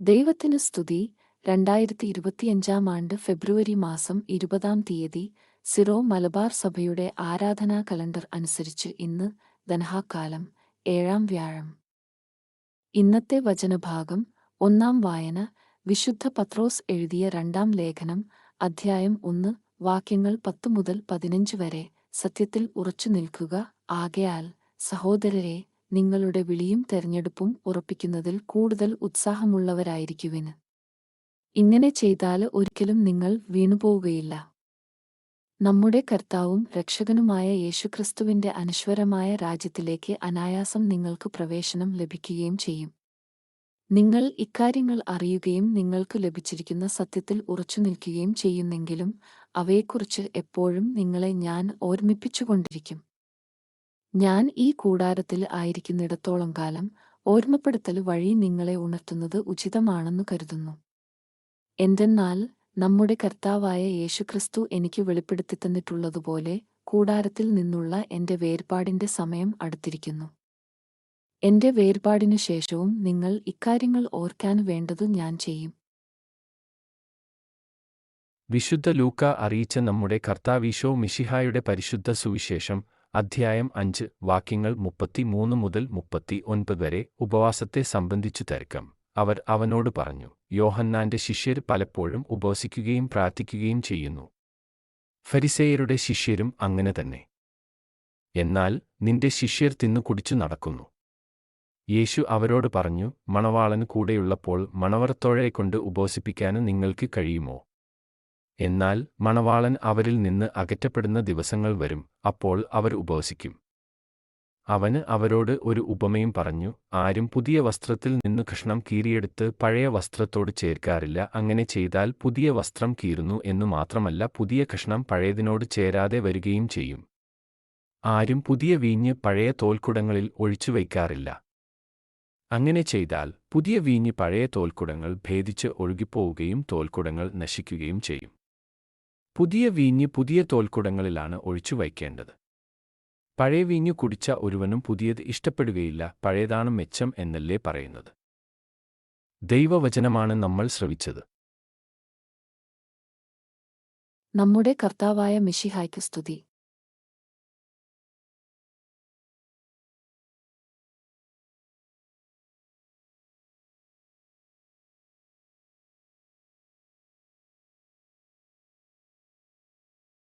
ദൈവത്തിന് സ്തുതി. രണ്ടായിരത്തി ഇരുപത്തിയഞ്ചാം ആണ്ട് ഫെബ്രുവരി മാസം ഇരുപതാം തീയതി സിറോ മലബാർ സഭയുടെ ആരാധനാ കലണ്ടർ അനുസരിച്ച് ഇന്ന് ധനഹാക്കാലം ഏഴാം വ്യാഴം. ഇന്നത്തെ വചനഭാഗം ഒന്നാം വായന വിശുദ്ധ പത്രോസ് എഴുതിയ രണ്ടാം ലേഖനം അധ്യായം ഒന്ന് വാക്യങ്ങൾ പത്തു മുതൽ പതിനഞ്ച് വരെ സത്യത്തിൽ ഉറച്ചു നിൽക്കുക. ആകയാൽ സഹോദരരെ നിങ്ങളുടെ വിളിയും തെരഞ്ഞെടുപ്പും ഉറപ്പിക്കുന്നതിൽ കൂടുതൽ ഉത്സാഹമുള്ളവരായിരിക്കുവിന് ഇങ്ങനെ ചെയ്താൽ ഒരിക്കലും നിങ്ങൾ വീണുപോവുകയില്ല. നമ്മുടെ കർത്താവും രക്ഷകനുമായ യേശുക്രിസ്തുവിന്റെ അനശ്വരമായ രാജ്യത്തിലേക്ക് അനായാസം നിങ്ങൾക്ക് പ്രവേശനം ലഭിക്കുകയും ചെയ്യും. നിങ്ങൾ ഇക്കാര്യങ്ങൾ അറിയുകയും നിങ്ങൾക്ക് ലഭിച്ചിരിക്കുന്ന സത്യത്തിൽ ഉറച്ചു നിൽക്കുകയും ചെയ്യുന്നെങ്കിലും അവയെക്കുറിച്ച് എപ്പോഴും നിങ്ങളെ ഞാൻ ഓർമ്മിപ്പിച്ചുകൊണ്ടിരിക്കും. ഞാൻ ഈ കൂടാരത്തിൽ ആയിരിക്കുന്നിടത്തോളം കാലം ഓർമ്മപ്പെടുത്തൽ വഴി നിങ്ങളെ ഉണർത്തുന്നത് ഉചിതമാണെന്ന് കരുതുന്നു. എന്തെന്നാൽ നമ്മുടെ കർത്താവായ യേശുക്രിസ്തു എനിക്ക് വെളിപ്പെടുത്തി തന്നിട്ടുള്ളതുപോലെ കൂടാരത്തിൽ നിന്നുള്ള എന്റെ വേർപാടിന്റെ സമയം അടുത്തിരിക്കുന്നു. എന്റെ വേർപാടിനു ശേഷവും നിങ്ങൾ ഇക്കാര്യങ്ങൾ ഓർക്കാൻ വേണ്ടത് ഞാൻ ചെയ്യും. വിശുദ്ധ ലൂക്ക അറിയിച്ച നമ്മുടെ കർത്താവീശോ മിഷിഹായുടെ പരിശുദ്ധ സുവിശേഷം അധ്യായം അഞ്ച് വാക്യങ്ങൾ മുപ്പത്തിമൂന്ന് മുതൽ മുപ്പത്തി ഒൻപത് വരെ ഉപവാസത്തെ സംബന്ധിച്ചു തിരക്കം അവർ അവനോട് പറഞ്ഞു യോഹന്നാന്റെ ശിഷ്യർ പലപ്പോഴും ഉപവസിക്കുകയും പ്രാർത്ഥിക്കുകയും ചെയ്യുന്നു. ഫരിസേയരുടെ ശിഷ്യരും അങ്ങനെ തന്നെ. എന്നാൽ നിന്റെ ശിഷ്യർ തിന്നു കുടിച്ചു നടക്കുന്നു. യേശു അവരോട് പറഞ്ഞു മണവാളന് കൂടെയുള്ളപ്പോൾ മണവറത്തോഴയെക്കൊണ്ട് ഉപവസിപ്പിക്കാനും നിങ്ങൾക്ക് കഴിയുമോ? എന്നാൽ മണവാളൻ അവരിൽ നിന്ന് അകറ്റപ്പെടുന്ന ദിവസങ്ങൾ വരും അപ്പോൾ അവർ ഉപവസിക്കും. അവന് അവരോട് ഒരു ഉപമയും പറഞ്ഞു ആരും പുതിയ വസ്ത്രത്തിൽ നിന്ന് കഷ്ണം കീറിയെടുത്ത് പഴയ വസ്ത്രത്തോട് ചേർക്കാറില്ല അങ്ങനെ ചെയ്താൽ പുതിയ വസ്ത്രം കീറുന്നു എന്നു മാത്രമല്ല പുതിയ കഷ്ണം പഴയതിനോട് ചേരാതെ വരികയും ചെയ്യും. ആരും പുതിയ വീഞ്ഞ് പഴയ തോൽക്കുടങ്ങളിൽ ഒഴിച്ചു വയ്ക്കാറില്ല. അങ്ങനെ ചെയ്താൽ പുതിയ വീഞ്ഞ് പഴയ തോൽക്കുടങ്ങൾ ഭേദിച്ച് ഒഴുകിപ്പോവുകയും തോൽക്കുടങ്ങൾ നശിക്കുകയും ചെയ്യും. പുതിയ വീഞ്ഞ് പുതിയ തോൽക്കുടങ്ങളിലാണ് ഒഴിച്ചു വയ്ക്കേണ്ടത്. പഴയ വീഞ്ഞു കുടിച്ച ഒരുവനും പുതിയത് ഇഷ്ടപ്പെടുകയില്ല പഴയതാണ് മെച്ചം എന്നല്ലേ പറയുന്നത്. ദൈവവചനമാണ് നമ്മൾ ശ്രവിച്ചത്. നമ്മുടെ കർത്താവായ മിഷിഹായ്ക്ക് സ്തുതി.